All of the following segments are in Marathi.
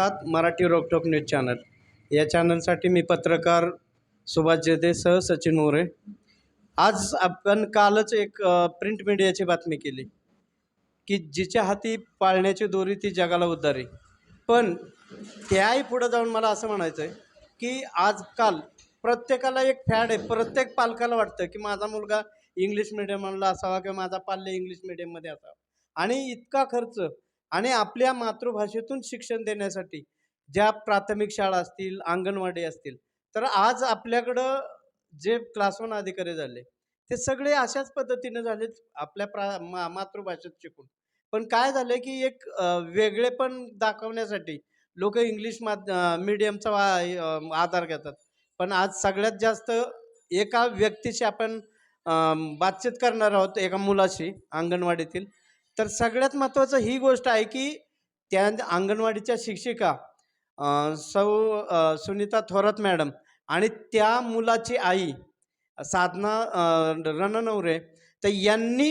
आहात मराठी रोकटोक न्यूज चॅनल. या चॅनलसाठी मी पत्रकार सुभाष जेदे सह सचिन मोरे. आज आपण कालच एक प्रिंट मीडियाची बातमी केली की जिच्या हाती पाळण्याची दोरी ती जगाला उद्धारी. पण त्याही पुढं जाऊन मला असं म्हणायचं आहे की आजकाल प्रत्येकाला एक फॅड आहे. प्रत्येक पालकाला वाटतं की माझा मुलगा इंग्लिश मिडियमला असावा किंवा माझा पाल्य इंग्लिश मिडियममध्ये असावा. आणि इतका खर्च आणि आपल्या मातृभाषेतून शिक्षण देण्यासाठी ज्या प्राथमिक शाळा असतील अंगणवाडी असतील तर आज आपल्याकडं जे क्लास वन अधिकारी झाले ते सगळे अशाच पद्धतीने झालेत आपल्या प्रा मा मातृभाषेत शिकून. पण काय झालं की एक वेगळेपण दाखवण्यासाठी लोक इंग्लिश माध मीडियमचा आधार घेतात. पण आज सगळ्यात जास्त एका व्यक्तीशी आपण बातचीत करणार आहोत एका मुलाशी अंगणवाडीतील. तर सगळ्यात महत्त्वाचं ही गोष्ट आहे की त्या अंगणवाडीच्या शिक्षिका सौ सुनीता थोरात मॅडम आणि त्या मुलाची आई साधना अ, रणनवरे तर यांनी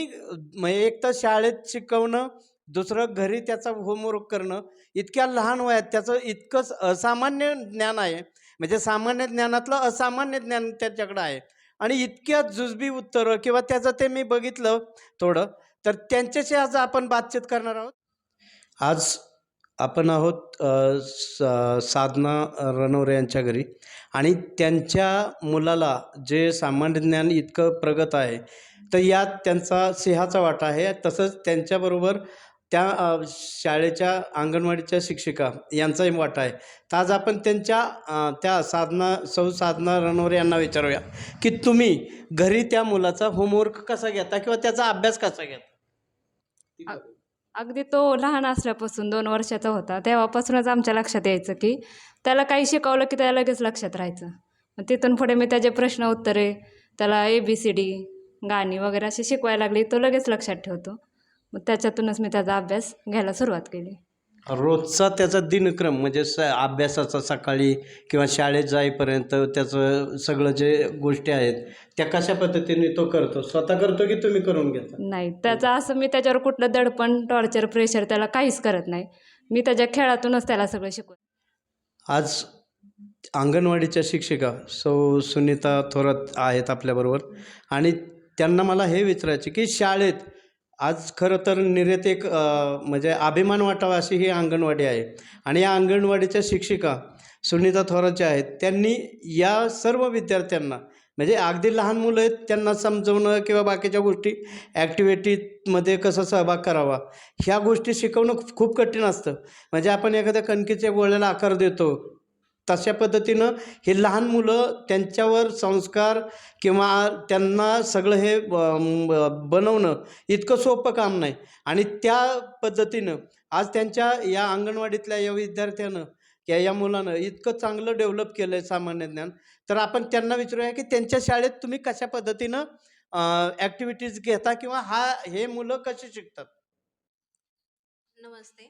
एक तर शाळेत शिकवणं दुसरं घरी त्याचा होमवर्क करणं इतक्या लहान वयात त्याचं इतकंच असामान्य ज्ञान आहे. म्हणजे सामान्य ज्ञानातलं असामान्य ज्ञान त्याच्याकडं आहे. आणि इतक्या जुजबी उत्तरं किंवा त्याचं ते मी बघितलं थोडं तर त्यांच्याशी आज आपण बातचीत करणार आहोत? आज आपण आहोत साधना रणवरे यांच्या घरी. आणि त्यांच्या मुलाला जे सामान्य ज्ञान इतकं प्रगत आहे तर यात त्यांचा सिंहाचा वाटा आहे. तसंच त्यांच्याबरोबर त्या शाळेच्या अंगणवाडीच्या शिक्षिका यांचाही वाटा आहे. तर आज आपण त्यांच्या त्या साधना सौ साधना रणवरे यांना विचारूया की तुम्ही घरी त्या मुलाचा होमवर्क कसा घेता किंवा त्याचा अभ्यास कसा घेता? अगदी तो लहान असल्यापासून दोन वर्षाचा होता. तेव्हापासूनच आमच्या लक्षात यायचं की त्याला काही शिकवलं की त्याला लगेच लक्षात राहायचं. मग तिथून पुढे मी त्याचे प्रश्न उत्तरे त्याला ए बी सी डी गाणी वगैरे अशी शिकवायला लागली तो लगेच लक्षात ठेवतो. मग त्याच्यातूनच मी त्याचा अभ्यास घ्यायला सुरुवात केली. रोजचा त्याचा दिनक्रम म्हणजे स अभ्यासाचा सकाळी किंवा शाळेत जाईपर्यंत त्याचं सगळं जे गोष्टी आहेत त्या कशा पद्धतीने तो करतो? स्वतः करतो की तुम्ही करून घेता? नाही त्याचं असं मी त्याच्यावर कुठलं दडपण टॉर्चर प्रेशर त्याला काहीच करत नाही. मी त्याच्या खेळातूनच त्याला सगळं शिकवत. आज अंगणवाडीच्या शिक्षिका सौ सुनीता थोरात आहेत आपल्याबरोबर. आणि त्यांना मला हे विचारायचे की शाळेत आज खरं तर निर्यात एक म्हणजे अभिमान वाटावा अशी ही अंगणवाडी आहे. आणि या अंगणवाडीच्या शिक्षिका सुनीता थोरात ज्या आहेत त्यांनी या सर्व विद्यार्थ्यांना म्हणजे अगदी लहान मुलं आहेत त्यांना समजवणं किंवा बाकीच्या गोष्टी ॲक्टिव्हिटीमध्ये कसा सहभाग करावा ह्या गोष्टी शिकवणं खूप- कठीण असतं. म्हणजे आपण एखाद्या कणकीच्या गोळ्याला आकार देतो तशा पद्धतीनं हे लहान मुलं त्यांच्यावर संस्कार किंवा त्यांना सगळं हे बनवणं इतकं सोपं काम नाही. आणि त्या पद्धतीनं आज त्यांच्या या अंगणवाडीतल्या या विद्यार्थ्यानं या या मुलानं इतकं चांगलं डेव्हलप केलं आहे सामान्य ज्ञान. तर आपण त्यांना विचारूया की त्यांच्या शाळेत तुम्ही कशा पद्धतीनं ॲक्टिव्हिटीज घेता किंवा हा हे मुलं कशी शिकतात? नमस्ते.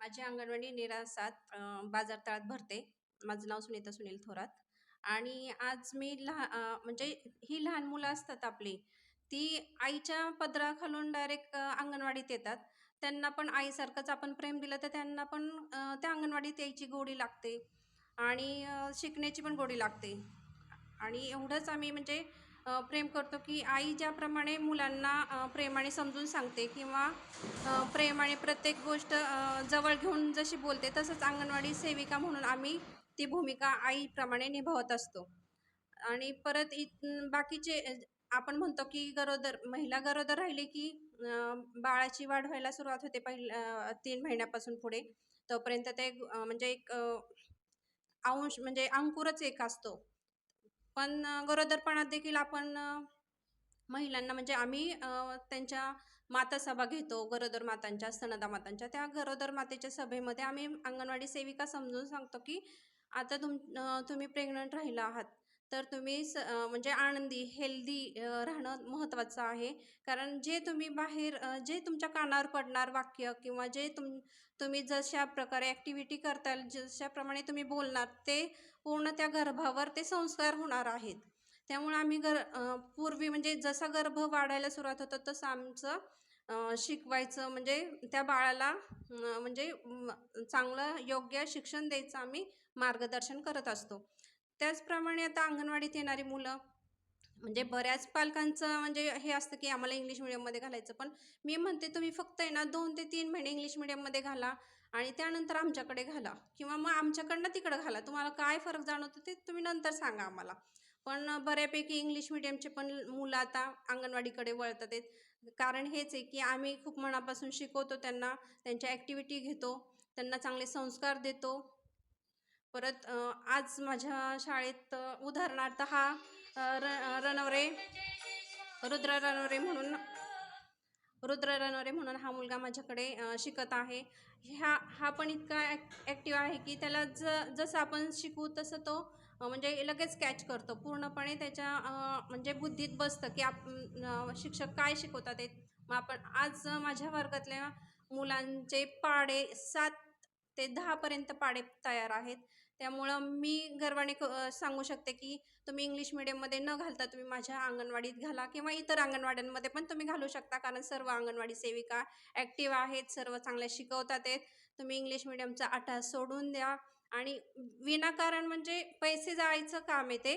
माझी अंगणवाडी निरा सात बाजार तळात भरते. माझं नाव सुनीता सुनील थोरात. आणि आज मी लहा म्हणजे ही लहान मुलं असतात आपली ती आईच्या पदराखालून डायरेक्ट अंगणवाडीत येतात. त्यांना पण आईसारखंच आपण प्रेम दिलं तर त्यांना पण त्या अंगणवाडीत यायची गोडी लागते. आणि शिकण्याची पण गोडी लागते. आणि एवढंच आम्ही म्हणजे प्रेम करतो की आई ज्याप्रमाणे मुलांना प्रेमाने समजून सांगते किंवा प्रेमाने प्रत्येक गोष्ट जवळ घेऊन जशी बोलते तसंच अंगणवाडी सेविका म्हणून आम्ही ती भूमिका आईप्रमाणे निभावत असतो. आणि परत इत बाकीचे आपण म्हणतो की गरोदर महिला गरोदर राहिली की बाळाची वाढ व्हायला सुरुवात होते पहिल्या तीन महिन्यापासून पुढे. तोपर्यंत ते म्हणजे एक अंश म्हणजे अंकुरच एक असतो. पण गरोदरपणात देखील आपण महिलांना म्हणजे आम्ही त्यांच्या माता सभा घेतो गरोदर मातांच्या स्तनदा मातांच्या. त्या गरोदर मातेच्या सभेमध्ये आम्ही अंगणवाडी सेविका समजून सांगतो की आता तुम तुम्ही प्रेग्नंट राहिला आहात तर तुम्ही स म्हणजे आनंदी हेल्दी राहणं महत्त्वाचं आहे. कारण जे तुम्ही बाहेर जे तुमच्या कानावर पडणार वाक्य किंवा जे तुम तुम्ही जशा प्रकारे ॲक्टिव्हिटी करताल जशाप्रमाणे तुम्ही बोलणार ते पूर्ण त्या गर्भावर ते संस्कार होणार आहेत. त्यामुळे आम्ही गर पूर्वी म्हणजे जसा गर्भ वाढायला सुरुवात होतं तसं आमचं शिकवायचं म्हणजे त्या बाळाला म्हणजे चांगलं योग्य शिक्षण द्यायचं आम्ही मार्गदर्शन करत असतो. त्याचप्रमाणे आता अंगणवाडीत येणारी मुलं म्हणजे बऱ्याच पालकांचं म्हणजे हे असतं की आम्हाला इंग्लिश मिडियममध्ये घालायचं पण मी म्हणते तुम्ही फक्त आहे ना दोन ते तीन महिने इंग्लिश मिडियममध्ये घाला आणि त्यानंतर आमच्याकडे घाला किंवा मग आमच्याकडनं तिकडं घाला. तुम्हाला काय फरक जाणवतो ते तुम्ही नंतर सांगा आम्हाला. पण बऱ्यापैकी इंग्लिश मिडियमचे पण मुलं आता अंगणवाडीकडे वळतात आहेत. कारण हेच आहे की आम्ही खूप मनापासून शिकवतो त्यांना त्यांच्या ॲक्टिव्हिटी घेतो त्यांना चांगले संस्कार देतो परत आज माझ्या शाळेत उदाहरणार्थ हा र रनवरे रुद्र रनवरे म्हणून रुद्र रनवरे म्हणून हा मुलगा माझ्याकडे शिकत आहे. ह्या हा पण इतका ॲक्टिव्ह आहे की त्याला ज जसं आपण शिकवू तसं तो म्हणजे लगेच कॅच करतो. पूर्णपणे त्याच्या म्हणजे बुद्धीत बसतं की आप शिक्षक काय शिकवतात ते. मग आपण आज माझ्या वर्गातल्या मुलांचे पाडे सात ते दहापर्यंत पाढे तयार आहेत. त्यामुळं मी गर्वाने क सांगू शकते की तुम्ही इंग्लिश मिडियममध्ये न घालता तुम्ही माझ्या अंगणवाडीत घाला किंवा इतर अंगणवाड्यांमध्ये पण तुम्ही घालू शकता कारण सर्व अंगणवाडी सेविका ॲक्टिव्ह आहेत सर्व चांगल्या शिकवतात आहेत. तुम्ही इंग्लिश मिडियमचा अट्टास सोडून द्या. आणि विनाकारण म्हणजे पैसे जायचं काम आहे ते.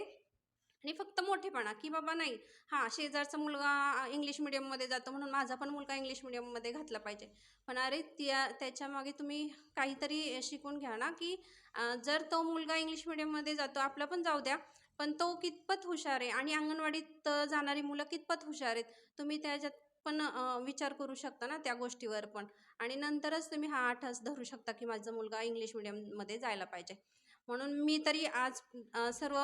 आणि फक्त मोठेपणा की बाबा नाही हां शेजारचा मुलगा इंग्लिश मिडियममध्ये जातो म्हणून माझा पण मुलगा इंग्लिश मिडियममध्ये घातला पाहिजे. पण अरे त्या त्याच्यामागे तुम्ही काहीतरी शिकून घ्या ना की जर तो मुलगा इंग्लिश मिडियममध्ये जातो आपला पण जाऊ द्या पण तो कितपत हुशार आहे आणि अंगणवाडीत जाणारी मुलं कितपत हुशार आहेत तुम्ही त्याच्यात पण विचार करू शकता ना त्या गोष्टीवर पण. आणि नंतरच तुम्ही हा आठस धरू शकता की माझा मुलगा इंग्लिश मिडियममध्ये जायला पाहिजे. म्हणून मी तरी आज सर्व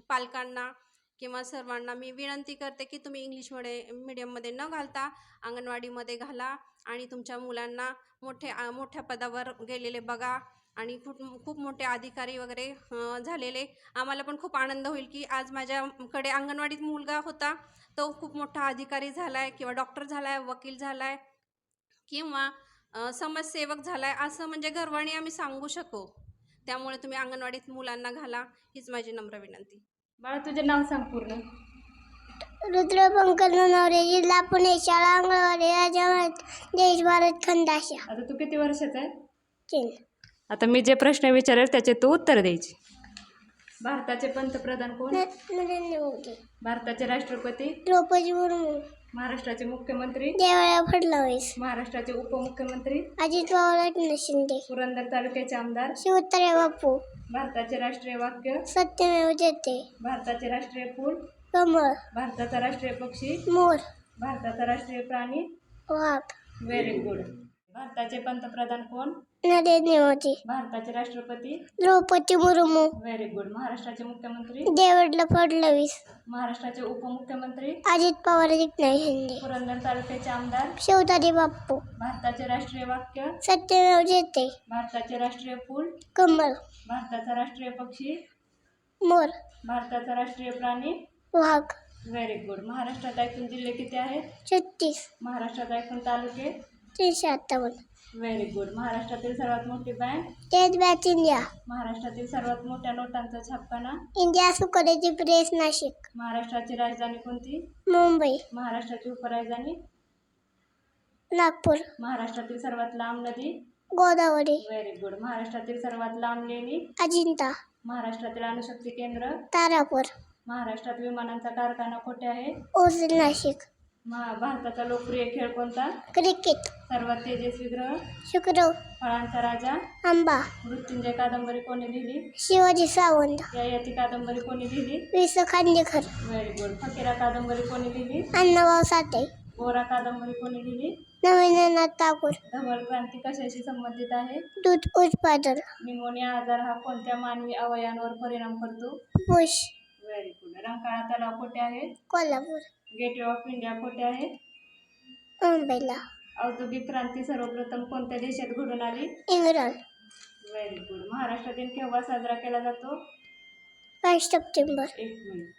पालकांना किंवा सर्वांना मी विनंती करते की तुम्ही इंग्लिश मिडे मिडियममध्ये न घालता अंगणवाडीमध्ये घाला आणि तुमच्या मुलांना मोठे मोठ्या पदावर गेलेले बघा आणि खूप खूप मोठे अधिकारी वगैरे झालेले. आम्हाला पण खूप आनंद होईल की आज माझ्याकडे अंगणवाडीत मुलगा होता. तो खूप मोठा अधिकारी झाला आहे किंवा डॉक्टर झाला आहे वकील झाला आहे किंवा समाजसेवक झाला आहे असं म्हणजे गर्वाने आम्ही सांगू शकू. त्यामुळे तुम्ही अंगणवाडीत मुलांना घाला हीच माझी नम्र विनंती. बाळा तुझे नाव सांग पूर्ण. रुद्र पंकज नवरे जिल्हा पुणे शाळा अंगणवाडी राजा देश भारत खंडाशा. आता तू किती वर्षाचा आहे? चीन आता मी जे प्रश्न विचारेल त्याचे तू उत्तर द्यायचे. भारताचे पंतप्रधान कोण? नरेंद्र मोदी. भारताचे राष्ट्रपती? द्रौपदी मुर्मू. महाराष्ट्राचे मुख्यमंत्री देवळा फडणवीस. महाराष्ट्राचे उपमुख्यमंत्री अजित पवार शिंदे. पुरंदर तालुक्याचे आमदार शिवतारे बापू. भारताचे राष्ट्रीय वाक्य सत्यमेव जयते भारताचे राष्ट्रीय फूल कमळ. भारताचा राष्ट्रीय पक्षी मोर. भारताचा राष्ट्रीय प्राणी वाघ. Very good. भारताचे पंतप्रधान कोण? नरेंद्र मोदी. भारताचे राष्ट्रपती? द्रौपदी मुर्मू. व्हेरी गुड महाराष्ट्राचे मुख्यमंत्री? देवेंद्र फडणवीस. महाराष्ट्राचे उपमुख्यमंत्री? अजित पवार एकनाथ शिंदे पुरंदर तालुक्याचे आमदार? शिवतारे बापू भारताचे राष्ट्रीय वाक्य? सत्यमेव जयते भारताचे राष्ट्रीय फूल? कमळ. भारताचा राष्ट्रीय पक्षी? मोर. भारताचा राष्ट्रीय प्राणी? वाघ. व्हेरी गुड महाराष्ट्रात एकूण जिल्हे किती आहेत? छत्तीस. महाराष्ट्रात एकूण तालुके? तीनशे अठ्ठावन्न. व्हेरी गुड महाराष्ट्रातील सर्वात मोठी बँक स्टेट बँक इंडिया महाराष्ट्रातील सर्वात मोठ्या नोटांचा छापखाना इंडिया सुकरेची प्रेस नाशिक. महाराष्ट्राची राजधानी कोणती? मुंबई. महाराष्ट्राची उपराजधानी? नागपूर. महाराष्ट्रातील सर्वात लांब नदी? गोदावरी. व्हेरी गुड महाराष्ट्रातील सर्वात लांब लेणी? अजिंठा. महाराष्ट्रातील अणुशक्ती केंद्र? तारापूर. महाराष्ट्रात विमानांचा कारखाना कुठे आहे? ओझर नाशिक. भारताचा लोकप्रिय खेळ कोणता? क्रिकेट. सर्वात तेजस्वी ग्रह? शुक्र फळांचा राजा? आंबा. मृत्युंजय कादंबरी कोणी लिहिली? शिवाजी सावंत. ययाती कादंबरी कोणी लिहिली? वि स खांडेकर. Very good. फकीरा कादंबरी कोणी लिहिली? अण्णाभाऊ साठे. गोरा कादंबरी कोणी लिहिली? नवीननाथ टाकूर धवल क्रांती कशाशी संबंधित आहे? दूध उत्पादन. निमोनिया आजार हा कोणत्या मानवी अवयवांवर परिणाम करतो? Bush very good. रंकाळा तलाव कुठे आहे? कोल्हापूर. गेटवे ऑफ इंडिया कुठे आहे? मुंबईला. औद्योगिक क्रांती सर्वप्रथम कोणत्या देशात घडून आली? इंग्रज व्हेरी गुड महाराष्ट्र दिन केव्हा साजरा केला जातो? पाच सप्टेंबर. एक मिनिट.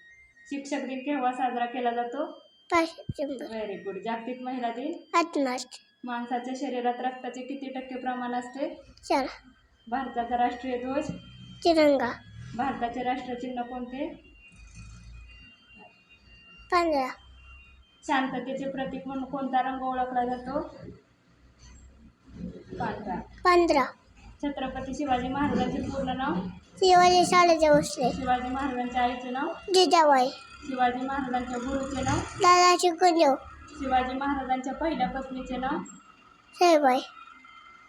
शिक्षक दिन केव्हा साजरा केला जातो? पाच सप्टेंबर. व्हेरी गुड जागतिक महिला दिन? आठ मार्च. माणसाच्या शरीरात रक्ताचे किती टक्के प्रमाण असते? चार. भारताचा राष्ट्रीय ध्वज? तिरंगा. भारताचे राष्ट्रचिन्ह कोणते? पंधरा शांततेचे प्रतीक म्हणून कोणता रंग ओळखला जातो? पांढरा. पंधरा छत्रपती शिवाजी महाराजांचे पूर्ण नाव? शिवाजी शाळेचे बसले शिवाजी महाराजांच्या आईचे नाव? जिजाबाई. शिवाजी महाराजांच्या गुरुचे नाव? दादाची कुंजव शिवाजी महाराजांच्या पहिल्या पत्नीचे नाव? साईबाई.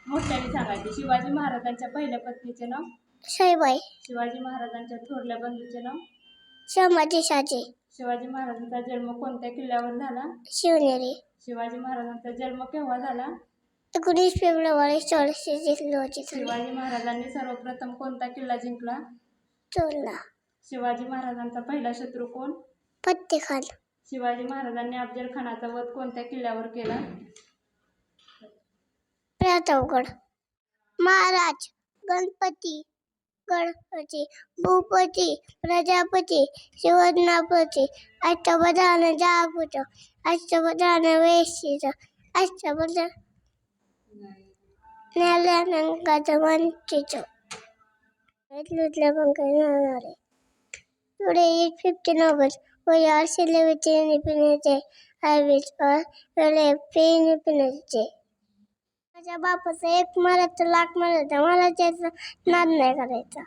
मोठ्याने सांगायचे. शिवाजी महाराजांच्या पहिल्या पत्नीचे नाव? साईबाई. शिवाजी महाराजांच्या थोरल्या बंधूचे नाव? संभाजी साजे शिवाजी महाराजांचा जन्म कोणत्या किल्ल्यावर झाला? शिवनेरी. शिवाजी महाराजांचा जन्म केव्हा झाला? एकोणीस फेब्रुवारी सोळाशे शिवाजी महाराजांनी सर्वप्रथम कोणता किल्ला जिंकला? चोरला. शिवाजी महाराजांचा पहिला शत्रू कोण? फत्ते खान शिवाजी महाराजांनी अफजल खानाचा वध कोणत्या किल्ल्यावर केला? प्रतापगड. महाराज गणपती. ગણપતિ ભૂપતિ, પ્રજાપતિ, સુવર્ણપતિ આજ તો બધાને જાગો છો આજ તો બધાને વેસી છો આજ તો બધા નેલાનંકા તો વંચી છો એટલું જ લગન કરનાર. ટુડે એટ ફિફ્ટીન ઓગસ્ટ કોઈ આરસી લેવી તેની પીને છે. આવી વેલે પીને પીને છે. माझ्या बापाचा एक मारायचा लाख मारायचा मला त्याचा नाद नाही करायचा.